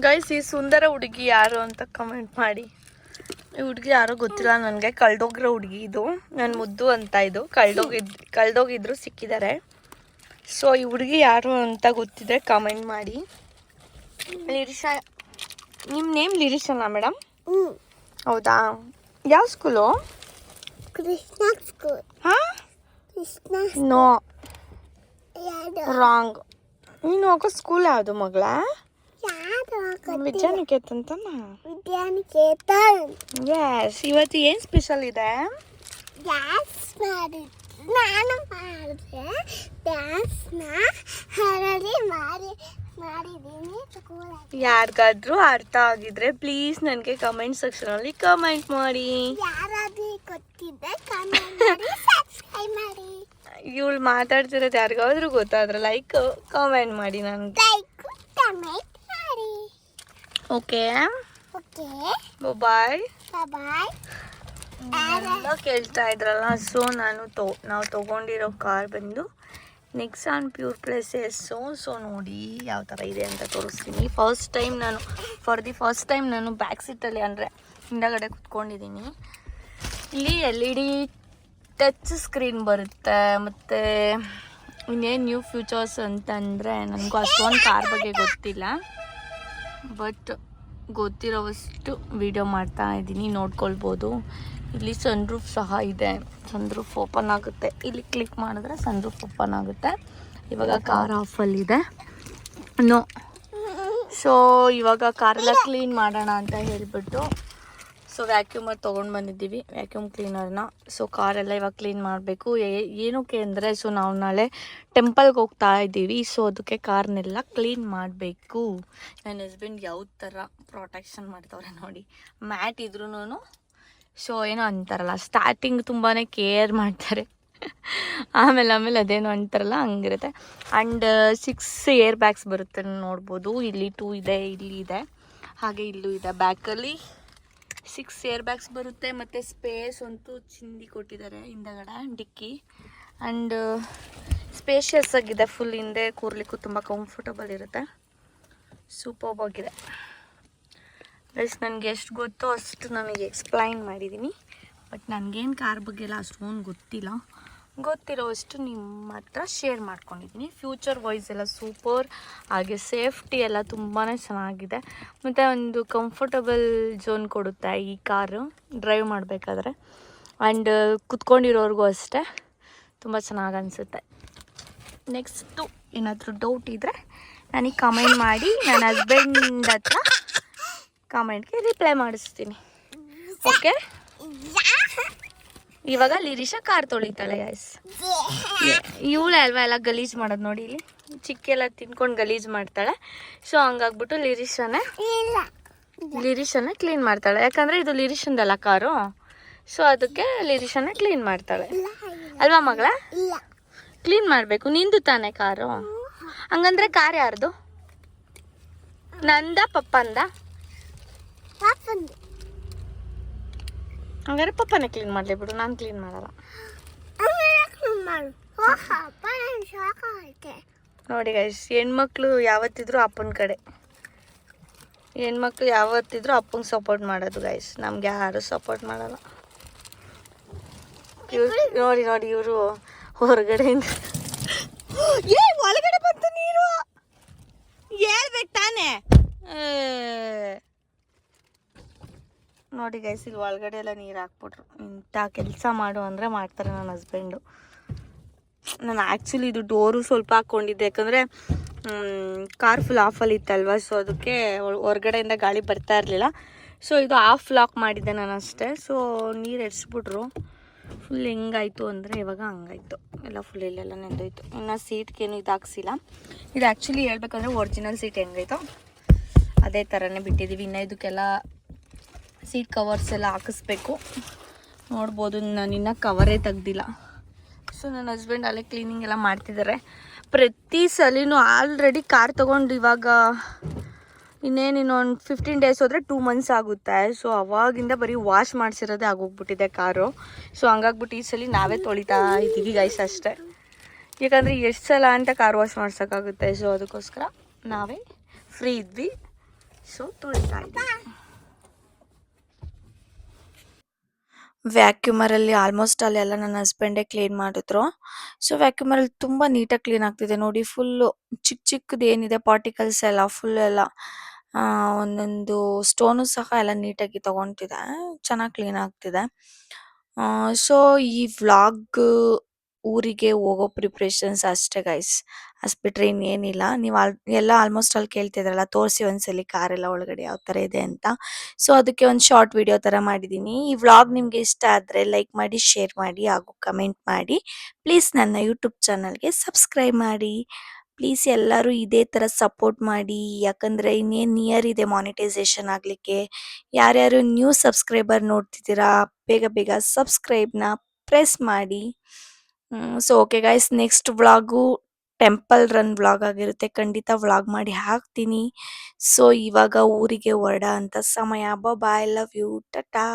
Guys ಈ ಸುಂದರ ಹುಡುಗಿ ಯಾರು ಅಂತ ಕಮೆಂಟ್ ಮಾಡಿ. ಈ ಹುಡುಗಿ ಯಾರೋ ಗೊತ್ತಿಲ್ಲ ನನಗೆ ಕಳ್ದೋಗಿರೋ ಹುಡುಗಿ ಇದು. ನನ್ನ ಮುದ್ದು ಅಂತ ಇದು. ಕಳ್ದೋಗಿದ್ ಕಳ್ದೋಗಿದ್ರು ಸಿಕ್ಕಿದ್ದಾರೆ. ಸೊ ಈ ಹುಡುಗಿ ಯಾರು ಅಂತ ಗೊತ್ತಿದ್ರೆ ಕಮೆಂಟ್ ಮಾಡಿ. ಲಿರಿಷಾ ನಿಮ್ಮ ನೇಮ್ ಲಿರಿಷನಾ ಮೇಡಮ್ ಹೌದಾ? ಯಾವ ಸ್ಕೂಲು ಕೃಷ್ಣ ಸ್ಕೂಲ್ ಹಾಂ? ಕೃಷ್ಣ ನೋ. ರಾಂಗ್ ನೀನು ಹೋಗೋ ಸ್ಕೂಲ್ ಯಾವುದು ಮಗಳ? ಯಾರು ವಿದ್ಯಾನಿಕೇತನ್ ವಿದ್ಯಾನಿಕೇತನ್. ಎಸ್ ಇವತ್ತು ಏನು ಸ್ಪೆಷಲ್ ಇದೆ? ಡ್ಯಾನ್ಸ್ ಮಾಡಿದ್ದು. ನಾನು ಮಾಡಿದೆ ಡ್ಯಾನ್ಸ್ನ ಹರಡಿ ಮಾಡಿ ಯಾರಿಗಾದ್ರೂ ಅರ್ಥ ಆಗಿದ್ರೆ ಪ್ಲೀಸ್ ನನಗೆ ಕಮೆಂಟ್ ಸೆಕ್ಷನಲ್ಲಿ ಕಮೆಂಟ್ ಮಾಡಿ. ಯಾರಾದ್ರೂ ಗೊತ್ತಿದ್ದೆ ಕಮೆಂಟ್ ಮಾಡಿ ಸಬ್ಸ್ಕ್ರೈಬ್ ಮಾಡಿ. ಇವಳು ಮಾತಾಡ್ತಿರೋದು ಯಾರಿಗಾದ್ರೂ ಗೊತ್ತಾದ್ರೆ ಲೈಕ್ ಕಮೆಂಟ್ ಮಾಡಿ ನನಗೆ. Like comment okay. Okay. Bye bye ಎಲ್ಲ ಕೇಳ್ತಾ ಇದ್ರಲ್ಲ ಸೊ ನಾನು ತೊ ನಾವು ತೊಗೊಂಡಿರೋ ಕಾರ್ ಬಂದು ನೆಕ್ಸಾನ್ ಪ್ಯೂರ್ ಪ್ಲೇಸಸ್ಸು ಸೊ ನೋಡಿ ಯಾವ ಥರ ಇದೆ ಅಂತ ತೋರಿಸ್ತೀನಿ. ಫಸ್ಟ್ ಟೈಮ್ ನಾನು ಫಾರ್ ದಿ ಫಸ್ಟ್ ಟೈಮ್ ನಾನು ಬ್ಯಾಕ್ ಸೀಟಲ್ಲಿ ಅಂದರೆ ಹಿಂದಗಡೆ ಕುತ್ಕೊಂಡಿದ್ದೀನಿ. ಇಲ್ಲಿ L E D touch screen ಬರುತ್ತೆ ಮತ್ತು ಇನ್ನೇನು ನ್ಯೂ ಫ್ಯೂಚರ್ಸ್ ಅಂತಂದರೆ ನನಗೂ ಅಷ್ಟೊಂದು ಕಾರ್ ಬಗ್ಗೆ ಗೊತ್ತಿಲ್ಲ. ಬಟ್ ಗೊತ್ತಿರೋವಷ್ಟು ವಿಡಿಯೋ ಮಾಡ್ತಾ ಇದ್ದೀನಿ, ನೋಡ್ಕೊಳ್ಬೋದು. ಇಲ್ಲಿ ಸನ್ ರೂಫ್ ಸಹ ಇದೆ. ಸನ್ ರೂಫ್ ಓಪನ್ ಆಗುತ್ತೆ. ಇಲ್ಲಿ ಕ್ಲಿಕ್ ಮಾಡಿದ್ರೆ ಸನ್ ರೂಫ್ ಓಪನ್ ಆಗುತ್ತೆ. ಇವಾಗ ಕಾರ್ ಆಫಲ್ಲಿದೆ ನೋ ಸೊ ಇವಾಗ ಕಾರೆಲ್ಲ ಕ್ಲೀನ್ ಮಾಡೋಣ ಅಂತ ಹೇಳಿಬಿಟ್ಟು ಸೊ ವ್ಯಾಕ್ಯೂಮರ್ ತೊಗೊಂಡು ಬಂದಿದ್ದೀವಿ. ವ್ಯಾಕ್ಯೂಮ್ ಕ್ಲೀನರ್ನ ಸೊ ಕಾರೆಲ್ಲ ಇವಾಗ ಕ್ಲೀನ್ ಮಾಡಬೇಕು. ಏನಕ್ಕೆ ಅಂದರೆ ಸೊ ನಾವು ನಾಳೆ ಟೆಂಪಲ್ಗೆ ಹೋಗ್ತಾ ಇದ್ದೀವಿ. ಸೊ ಅದಕ್ಕೆ ಕಾರ್ನೆಲ್ಲ ಕ್ಲೀನ್ ಮಾಡಬೇಕು. ನನ್ನ ಹಸ್ಬೆಂಡ್ ಯಾವ ಥರ ಪ್ರೊಟೆಕ್ಷನ್ ಮಾಡ್ತವ್ರೆ ನೋಡಿ. ಮ್ಯಾಟ್ ಇದ್ರೂ ಸೊ ಏನೋ ಅಂತಾರಲ್ಲ ಸ್ಟಾರ್ಟಿಂಗ್ ತುಂಬಾ ಕೇರ್ ಮಾಡ್ತಾರೆ. ಆಮೇಲೆ ಆಮೇಲೆ ಅದೇನು ಅಂತಾರಲ್ಲ, ಹಂಗಿರುತ್ತೆ. ಆ್ಯಂಡ್ ಸಿಕ್ಸ್ ಏರ್ ಬ್ಯಾಗ್ಸ್ ಬರುತ್ತೆ ನೋಡ್ಬೋದು. ಇಲ್ಲಿ ಟೂ ಇದೆ, ಇಲ್ಲಿ ಇದೆ. ಹಾಗೆ ಇಲ್ಲೂ ಇದೆ. ಬ್ಯಾಕಲ್ಲಿ ಸಿಕ್ಸ್ ಏರ್ ಬ್ಯಾಗ್ಸ್ ಬರುತ್ತೆ, ಮತ್ತು ಸ್ಪೇಸ್ ಅಂತೂ ಚಿಂದಿ ಕೊಟ್ಟಿದ್ದಾರೆ ಹಿಂದಗಡೆ, ಡಿಕ್ಕಿ. ಆ್ಯಂಡ್ ಸ್ಪೇಷಿಯಸ್ ಆಗಿದೆ ಫುಲ್ ಹಿಂದೆ ಕೂರ್ಲಿಕ್ಕೂ ತುಂಬ ಕಂಫರ್ಟಬಲ್ ಇರುತ್ತೆ. ಸೂಪರ್ಬ್ ಆಗಿದೆ. ಗೈಸ್ ನನಗೆ ಎಷ್ಟು ಗೊತ್ತೋ ಅಷ್ಟು ನನಗೆ ಎಕ್ಸ್ಪ್ಲೈನ್ ಮಾಡಿದ್ದೀನಿ ಬಟ್ ನನಗೇನು ಕಾರ್ ಬಗ್ಗೆ ಎಲ್ಲ ಅಷ್ಟೊಂದು ಗೊತ್ತಿಲ್ಲ. ಗೊತ್ತಿರೋವಷ್ಟು ನಿಮ್ಮ ಹತ್ರ ಶೇರ್ ಮಾಡ್ಕೊಂಡಿದ್ದೀನಿ. ಫ್ಯೂಚರ್ ವೈಸ್ ಎಲ್ಲ ಸೂಪರ್ ಹಾಗೆ ಸೇಫ್ಟಿ ಎಲ್ಲ ತುಂಬಾ ಚೆನ್ನಾಗಿದೆ. ಮತ್ತು ಒಂದು ಕಂಫರ್ಟಬಲ್ ಝೋನ್ ಕೊಡುತ್ತೆ ಈ ಕಾರು ಡ್ರೈವ್ ಮಾಡಬೇಕಾದ್ರೆ? ಆ್ಯಂಡ್ ಕುತ್ಕೊಂಡಿರೋರ್ಗೂ ಅಷ್ಟೇ ತುಂಬ ಚೆನ್ನಾಗಿ ಅನಿಸುತ್ತೆ. ನೆಕ್ಸ್ಟು ಏನಾದರೂ ಡೌಟ್ ಇದ್ದರೆ ನನಗೆ ಕಮೆಂಟ್ ಮಾಡಿ ನನ್ನ ಹಸ್ಬೆಂಡ್ ಹತ್ರ ಕಮೆಂಟ್ಗೆ ರಿಪ್ಲೈ ಮಾಡಿಸ್ತೀನಿ. ಓಕೆ ಇವಾಗ ಲಿರಿಷಾ ಕಾರ್ ತೊಳಿತಾಳೆ ಗಾಯ್ಸ್ ಇವಳೆ ಅಲ್ವಾ ಎಲ್ಲ ಗಲೀಜ್ ಮಾಡೋದು ನೋಡಿ ಇಲ್ಲಿ. ಚಿಕ್ಕೆಲ್ಲ ತಿನ್ಕೊಂಡು ಗಲೀಜ್ ಮಾಡ್ತಾಳೆ. ಸೊ ಹಂಗಾಗ್ಬಿಟ್ಟು ಲಿರಿಷಾನೇ ಇಲ್ಲ. ಲಿರಿಷನ್ನ ಕ್ಲೀನ್ ಮಾಡ್ತಾಳೆ. ಯಾಕಂದರೆ ಇದು ಲಿರಿಷಂದಲ್ಲ ಕಾರು. ಸೊ ಅದಕ್ಕೆ ಲಿರಿಷನ್ನ ಕ್ಲೀನ್ ಮಾಡ್ತಾಳೆ. ಅಲ್ವಾ ಮಗಳ? ಕ್ಲೀನ್ ಮಾಡಬೇಕು. ನಿಂದು ತಾನೆ ಕಾರು? ಹಂಗಂದ್ರೆ ಕಾರ್ ಯಾರ್ದು? ನಂದ ಪಪ್ಪಂದ? ಪಾಪಂದು. ಹಂಗಾರೆ ಪಪ್ಪನೇ ಕ್ಲೀನ್ ಮಾಡಲಿ ಬಿಡು, ನಾನು ಕ್ಲೀನ್ ಮಾಡಲ್ಲ. ನೋಡಿ ಗೈಸ್ ಹೆಣ್ಮಕ್ಳು ಯಾವತ್ತಿದ್ರು ಅಪ್ಪನ ಕಡೆ. ಹೆಣ್ಮಕ್ಳು ಯಾವತ್ತಿದ್ರು ಅಪ್ಪಂಗೆ ಸಪೋರ್ಟ್ ಮಾಡೋದು ಗೈಸ್ ನಮ್ಗೆ ಯಾರು ಸಪೋರ್ಟ್ ಮಾಡಲ್ಲ. ನೋಡಿ ನೋಡಿ ಇವರು ಹೊರಗಡೆಯಿಂದ. ಏ, ಒಳಗಡೆ ಬಂತು ನೀರು ಹೇಳ್ಬೇಕು ತಾನೇ. ನೋಡಿ ಗೈಸ್ ಇಲ್ಲಿ ಒಳಗಡೆ ಎಲ್ಲ ನೀರು ಹಾಕ್ಬಿಟ್ರು. ಇಂಥ ಕೆಲಸ ಮಾಡು ಅಂದರೆ ಮಾಡ್ತಾರೆ ನನ್ನ ಹಸ್ಬೆಂಡು ನಾನು ಆ್ಯಕ್ಚುಲಿ ಇದು ಡೋರು ಸ್ವಲ್ಪ ಹಾಕ್ಕೊಂಡಿದ್ದೆ. ಯಾಕಂದರೆ ಕಾರ್ ಫುಲ್ ಆಫಲ್ಲಿ ಇತ್ತಲ್ವ? ಸೊ ಅದಕ್ಕೆ ಹೊರಗಡೆಯಿಂದ ಗಾಳಿ ಬರ್ತಾ ಇರಲಿಲ್ಲ. ಸೊ ಇದು ಆಫ್ ಲಾಕ್ ಮಾಡಿದ್ದೆ ನಾನು ಅಷ್ಟೇ. ಸೊ ನೀರು ಎಡ್ಸ್ಬಿಟ್ರು ಫುಲ್ ಹೆಂಗಾಯಿತು ಅಂದರೆ ಇವಾಗ ಹಂಗಾಯಿತು. ಎಲ್ಲ ಫುಲ್ ಇಲ್ಲೆಲ್ಲ ನೆಂದೋಯ್ತು. ಇನ್ನು ಸೀಟ್ಗೇನು ಇದು ಹಾಕ್ಸಿಲ್ಲ. ಇದು ಆ್ಯಕ್ಚುಲಿ ಹೇಳ್ಬೇಕಂದ್ರೆ ಒರಿಜಿನಲ್ ಸೀಟ್ ಹೆಂಗಾಯ್ತು? ಅದೇ ಥರನೇ ಬಿಟ್ಟಿದ್ದೀವಿ ಇನ್ನು ಇದಕ್ಕೆಲ್ಲ ಸೀಟ್ ಕವರ್ಸ್ ಎಲ್ಲ ಹಾಕಿಸ್ಬೇಕು. ನೋಡ್ಬೋದು ನಾನು ಇನ್ನೂ ಕವರೇ ತೆಗ್ದಿಲ್ಲ. ಸೊ ನನ್ನ ಹಸ್ಬೆಂಡ್ ಅಲ್ಲೇ ಕ್ಲೀನಿಂಗ್ ಎಲ್ಲ ಮಾಡ್ತಿದ್ದಾರೆ ಪ್ರತಿ ಸಲಿನೂ ಆಲ್ರೆಡಿ ಕಾರ್ ತೊಗೊಂಡು ಇವಾಗ ಇನ್ನೇನು ಇನ್ನೊಂದು ಫಿಫ್ಟೀನ್ ಡೇಸ್ ಹೋದರೆ ಟೂ ಮಂತ್ಸ್ ಆಗುತ್ತೆ. ಸೊ ಅವಾಗಿಂದ ಬರೀ ವಾಶ್ ಮಾಡಿಸಿರೋದೇ ಆಗೋಗ್ಬಿಟ್ಟಿದೆ ಕಾರು ಸೊ ಹಂಗಾಗ್ಬಿಟ್ಟು ಈ ಸಲ ನಾವೇ ತೊಳಿತಾ ಇದ್ದೀವಿ ಗೈಸ್ ಅಷ್ಟೇ. ಯಾಕಂದರೆ ಎಷ್ಟು ಸಲ ಅಂತ ಕಾರ್ ವಾಶ್ ಮಾಡ್ಸೋಕ್ಕಾಗುತ್ತೆ. ಸೊ ಅದಕ್ಕೋಸ್ಕರ ನಾವೇ ಫ್ರೀ ಇದ್ವಿ. ಸೊ ತೊಳಿತಾ ಇದ್ದೀನಿ ವ್ಯಾಕ್ಯೂಮರಲ್ಲಿ ಆಲ್ಮೋಸ್ಟ್ ಅಲ್ಲೆಲ್ಲ ನನ್ನ ಹಸ್ಬೆಂಡೇ ಕ್ಲೀನ್ ಮಾಡಿದ್ರು. ಸೊ ವ್ಯಾಕ್ಯೂಮರಲ್ಲಿ ತುಂಬಾ ನೀಟಾಗಿ ಕ್ಲೀನ್ ಆಗ್ತಿದೆ. ನೋಡಿ ಫುಲ್ಲು ಚಿಕ್ಕ ಚಿಕ್ಕದು ಏನಿದೆ ಪಾರ್ಟಿಕಲ್ಸ್ ಎಲ್ಲ ಫುಲ್ ಎಲ್ಲ ಆ, ಒಂದೊಂದು ಸ್ಟೋನು ಸಹ ಎಲ್ಲ ನೀಟಾಗಿ ತಗೊಂತಿದೆ. ಚೆನ್ನಾಗಿ ಕ್ಲೀನ್ ಆಗ್ತಿದೆ. ಸೊ ಈ ವ್ಲಾಗ್ ಊರಿಗೆ ಹೋಗೋ ಪ್ರಿಪ್ರೇಷನ್ಸ್ ಅಷ್ಟೇ ಗೈಸ್ ಅಷ್ಟು ಬಿಟ್ರೆ ಇನ್ನೇನಿಲ್ಲ. ನೀವು ಆಲ್, ಎಲ್ಲ ಆಲ್ಮೋಸ್ಟ್ ಅಲ್ಲಿ ಕೇಳ್ತಿದ್ರಲ್ಲ, ತೋರಿಸಿ ಒಂದ್ಸಲಿ ಕಾರೆಲ್ಲ ಒಳಗಡೆ ಯಾವ ಥರ ಇದೆ ಅಂತ. ಸೊ ಅದಕ್ಕೆ ಒಂದು ಶಾರ್ಟ್ ವಿಡಿಯೋ ಥರ ಮಾಡಿದ್ದೀನಿ ಈ ವ್ಲಾಗ್ ನಿಮಗೆ ಇಷ್ಟ ಆದರೆ ಲೈಕ್ ಮಾಡಿ ಶೇರ್ ಮಾಡಿ ಹಾಗೂ ಕಮೆಂಟ್ ಮಾಡಿ. ಪ್ಲೀಸ್ ನನ್ನ ಯೂಟ್ಯೂಬ್ ಚಾನಲ್ಗೆ ಸಬ್ಸ್ಕ್ರೈಬ್ ಮಾಡಿ. ಪ್ಲೀಸ್ ಎಲ್ಲರೂ ಇದೇ ಥರ ಸಪೋರ್ಟ್ ಮಾಡಿ. ಯಾಕಂದರೆ ಇನ್ನೇನು ನಿಯರ್ ಇದೆ ಮಾನಿಟೈಸೇಷನ್ ಆಗಲಿಕ್ಕೆ. ಯಾರ್ಯಾರು ನ್ಯೂ ಸಬ್ಸ್ಕ್ರೈಬರ್ ನೋಡ್ತಿದ್ದೀರಾ, ಬೇಗ ಬೇಗ ಸಬ್ಸ್ಕ್ರೈಬ್ನ ಪ್ರೆಸ್ ಮಾಡಿ. So okay guys next vlog temple run vlog ಆಗಿರುತ್ತೆ. ಖಂಡಿತ ವ್ಲಾಗ್ ಮಾಡಿ ಹಾಕ್ತೀನಿ. ಸೊ ಇವಾಗ ಊರಿಗೆ ಹೊರಡ ಅಂತ ಸಮಯ. Bye love you ta-ta